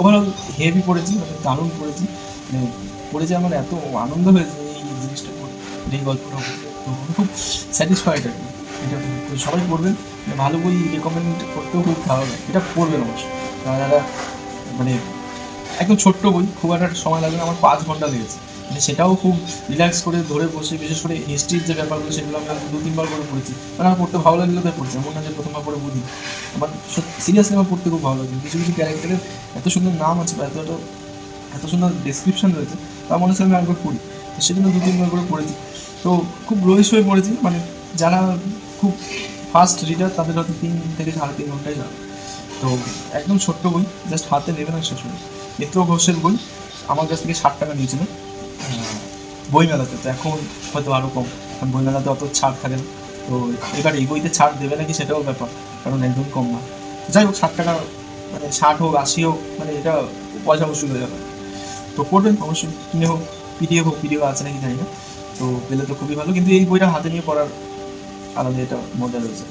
Overall heavy পড়েছি মানে দারুণ পড়েছি। মানে পড়েছে আমার এত আনন্দ হয়েছে এই জিনিসটা এই গল্পটা তো খুব স্যাটিসফাইড আর কি। এটা সবাই পড়বেন মানে ভালো বই রেকমেন্ড করতেও খুব ভালো লাগে। এটা পড়বেন অবশ্যই যারা মানে একদম ছোট্ট বই, খুব একটা সময় লাগবে আমার পাঁচ ঘণ্টা লেগেছে। সেটাও খুব রিল্যাক্স করে ধরে বসে, বিশেষ করে হিস্ট্রির যে ব্যাপারগুলো সেগুলো আমি দু, তিনবার করে পড়েছি। মানে আমার পড়তে ভালো লাগলে তাই পড়ছি এমন না যে প্রথমবার পড়ে বুঝি আমার সিরিয়াসলি আমার পড়তে খুব ভালো লাগে কিছু কিছু ক্যারেক্টারের এত সুন্দর নাম আছে বা এত এত এত সুন্দর ডেসক্রিপশন রয়েছে, তা মনে হচ্ছে আমি একবার পড়ি। তো সেজন্য দু, তিনবার করে পড়েছি। তো খুব রহিস হয়ে পড়েছি মানে যারা খুব ফাস্ট রিডার তাদের হয়তো তিন থেকে সাড়ে তিন ঘন্টাই লাগে। তো একদম ছোট্ট বই জাস্ট হাতে নেবেন আর শেষ হবে মিত্র ঘোষের বই, আমার কাছ থেকে ষাট টাকা নিয়েছিল। বইমেলাতে তো এখন হয়তো আরও কম, কারণ বইমেলাতে অত ছাড় থাকে না। তো এবার এই বইতে ছাড় দেবে নাকি সেটাও ব্যাপার, কারণ একদম কম না। যাই হোক, ষাট টাকা মানে ষাট হোক, আশি হোক মানে এটা পয়সা বসুল হয়ে যাবে। তো পড়বেন অবশ্যই। কিনে হোক, পিডিএফ হোক, পিডিএফ আছে নাকি জানি না। তো পেলে তো খুবই ভালো, কিন্তু এই বইটা হাতে নিয়ে পড়ার আলাদা এটা মজা রয়েছে।